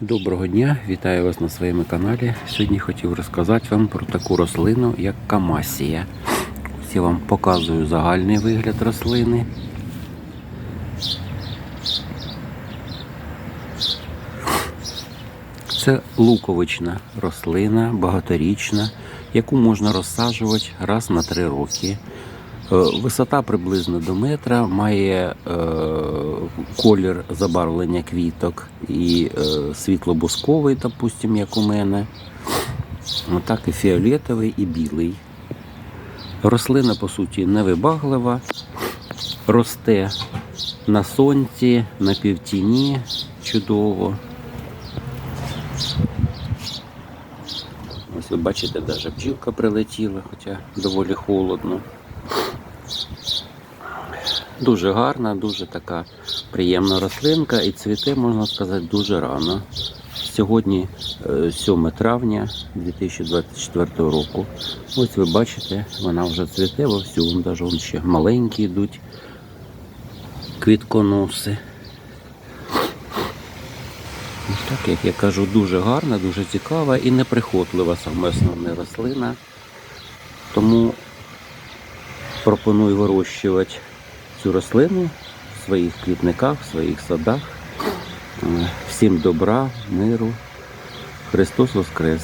Доброго дня, вітаю вас на своєму каналі. Сьогодні хотів розказати вам про таку рослину, як камасія. Ось я вам показую загальний вигляд рослини. Це луковична рослина, багаторічна, яку можна розсаджувати раз на три роки. Е, Висота приблизно до метра, має е, колір забарвлення квіток і е, світло-бусковий, допустим, як у мене. Отак і фіолетовий, і білий. Рослина, по суті, невибаглива, росте на сонці, на півтіні чудово. Ось ви бачите, навіть бджілка прилетіла, хоча доволі холодно. Дуже гарна, дуже така приємна рослинка і цвіте, можна сказати, дуже рано. Сьогодні е, 7 травня 2024 року. Ось ви бачите, вона вже цвіте вовсю, навіть ще маленькі йдуть квітконоси. Так, як я кажу, дуже гарна, дуже цікава і неприхотлива саме основна рослина. Тому пропоную вирощувати цю рослину в своїх квітниках, в своїх садах. Е, Всім добра, миру. Христос Воскрес!